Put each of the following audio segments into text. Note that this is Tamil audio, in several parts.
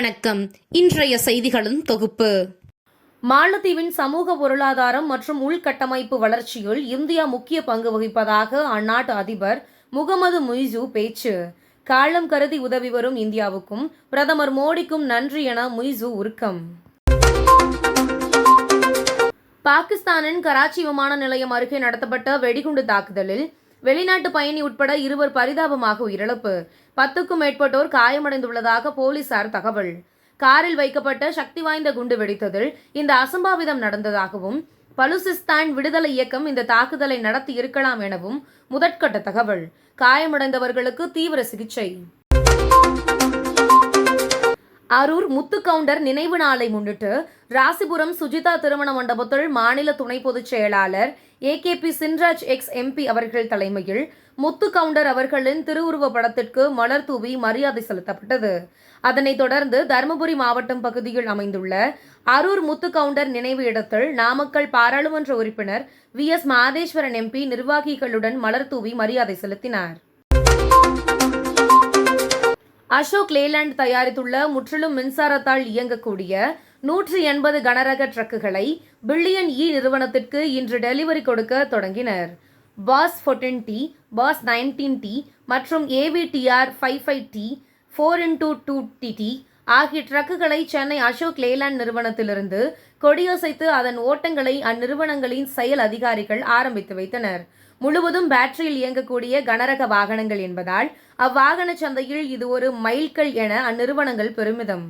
வணக்கம். இன்றைய செய்திகளின் தொகுப்பு. மாலத்தீவின் சமூக பொருளாதாரம் மற்றும் உள்கட்டமைப்பு வளர்ச்சியில் இந்தியா முக்கிய பங்கு வகிப்பதாக அந்நாட்டு அதிபர் முகமது முய்சு பேச்சு. காலம் கருதி உதவி வரும் இந்தியாவுக்கும் பிரதமர் மோடிக்கும் நன்றி என முய்சு உருக்கம். பாகிஸ்தானின் கராச்சி விமான நிலையம் அருகே நடத்தப்பட்ட வெடிகுண்டு தாக்குதலில் வெளிநாட்டு பயணி உட்பட இருவர் பரிதாபமாக உயிரிழப்பு. பத்துக்கும் மேற்பட்டோர் காயமடைந்துள்ளதாக போலீசார் தகவல். காரில் வைக்கப்பட்ட சக்தி வாய்ந்த குண்டு வெடித்ததில் இந்த அசம்பாவிதம் நடந்ததாகவும் பலுசிஸ்தான் விடுதலை இயக்கம் இந்த தாக்குதலை நடத்தி இருக்கலாம் எனவும் முதற்கட்ட தகவல். காயமடைந்தவர்களுக்கு தீவிர சிகிச்சை. அரூர் முத்து கவுண்டர் நினைவு நாளை முன்னிட்டு ராசிபுரம் சுஜிதா திருமண மண்டபத்தில் மாநில துணை பொதுச் செயலாளர் ஏகேபி சின்ராஜ் எக்ஸ் எம்பி அவர்கள் தலைமையில் முத்து கவுண்டர் அவர்களின் திருவுருவ படத்திற்கு மலர் தூவி மரியாதை செலுத்தப்பட்டது. அதனைத் தொடர்ந்து தருமபுரி மாவட்டம் பகுதியில் அமைந்துள்ள அரூர் முத்து கவுண்டர் நினைவு இடத்தில் நாமக்கல் பாராளுமன்ற உறுப்பினர் வி எஸ் மாதேஸ்வரன் எம்பி நிர்வாகிகளுடன் மலர் தூவி மரியாதை செலுத்தினார். அசோக் லேலாண்ட் தயாரித்துள்ள முற்றிலும் மின்சாரத்தால் இயங்கக்கூடிய நூற்றி எண்பது கனரக ட்ரக்குகளை பில்லியன் இ நிறுவனத்திற்கு இன்று டெலிவரி கொடுக்க தொடங்கினர். Boss fourteen T Boss nineteen T மற்றும் AVTR five five T four into two DT ஆகிய ட்ரக்குகளை சென்னை அசோக் லேலாண்ட் நிறுவனத்திலிருந்து கொடியசைத்து அதன் ஓட்டங்களை அந்நிறுவனங்களின் செயல் அதிகாரிகள் ஆரம்பித்து வைத்தனர். முழுவதும் பேட்டரியில் இயங்கக்கூடிய கனரக வாகனங்கள் என்பதால் அவ்வாகன சந்தையில் இது ஒரு மைல்கல் என அந்நிறுவனங்கள் பெருமிதம்.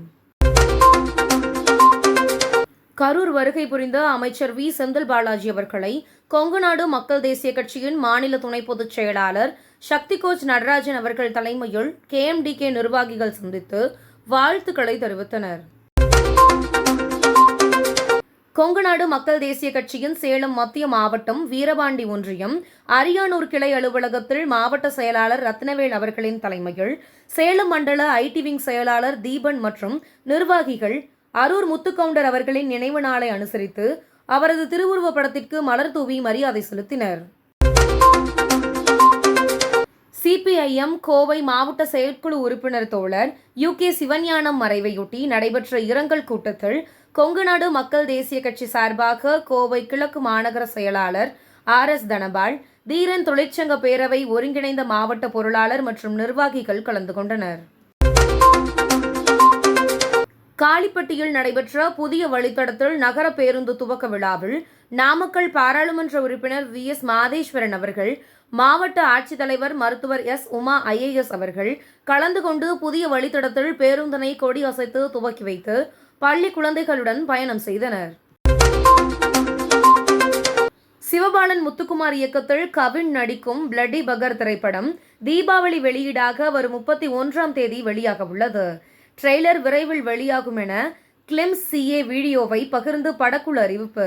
கரூர் வருகை புரிந்த அமைச்சர் வி. செந்தில் பாலாஜி அவர்களை கொங்குநாடு மக்கள் தேசிய கட்சியின் மாநில துணை பொதுச் செயலாளர் சக்தி கோச் நடராஜன் அவர்கள் தலைமையில் கேஎம்டிகே நிர்வாகிகள் சந்தித்து வாழ்த்துக்களை தெரிவித்தனர். கொங்குநாடு மக்கள் தேசிய கட்சியின் சேலம் மத்திய மாவட்டம் வீரபாண்டி ஒன்றியம் அரியானூர் கிளை அலுவலகத்தில் மாவட்ட செயலாளர் ரத்னவேல் அவர்களின் தலைமையில் சேலம் மண்டல ஐடி விங் செயலாளர் தீபன் மற்றும் நிர்வாகிகள் அரூர் முத்துக்கவுண்டர் அவர்களின் நினைவு நாளை அனுசரித்து அவரது திருவுருவப் படத்திற்கு மலர் தூவி மரியாதை செலுத்தினர். சிபிஐஎம் கோவை மாவட்ட செயற்குழு உறுப்பினர் தோழர் யு கே சிவஞானம் மறைவையொட்டி நடைபெற்ற இரங்கல் கூட்டத்தில் கொங்குநாடு மக்கள் தேசிய கட்சி சார்பாக கோவை கிழக்கு மாநகர செயலாளர் ஆர் எஸ் தனபால் தீரன் தொழிற்சங்க பேரவை ஒருங்கிணைந்த மாவட்ட பொருளாளர் மற்றும் நிர்வாகிகள் கலந்து கொண்டனர். காளிப்பட்டியில் நடைபெற்ற புதிய வழித்தடத்தில் நகர பேருந்து துவக்க விழாவில் நாமக்கல் பாராளுமன்ற உறுப்பினர் வி எஸ் மாதேஸ்வரன் அவர்கள் மாவட்ட ஆட்சித்தலைவர் மருத்துவர் எஸ் உமா ஐஏஎஸ் அவர்கள் கலந்து கொண்டு புதிய வழித்தடத்தில் பேருந்தினை கொடி அசைத்து துவக்கி வைத்து பள்ளி குழந்தைகளுடன் பயணம் செய்தனர். சிவபாலன் முத்துக்குமார் இயக்கத்தில் கவின் நடிக்கும் பிளட்டி பகர் திரைப்படம் தீபாவளி வெளியீடாக வரும் முப்பத்தி ஒன்றாம் தேதி வெளியாக உள்ளது. ட்ரெய்லர் விரைவில் வெளியாகும் என கிளிம்ஸ் சிஏ வீடியோவை பகிர்ந்து படக்குழு அறிவிப்பு.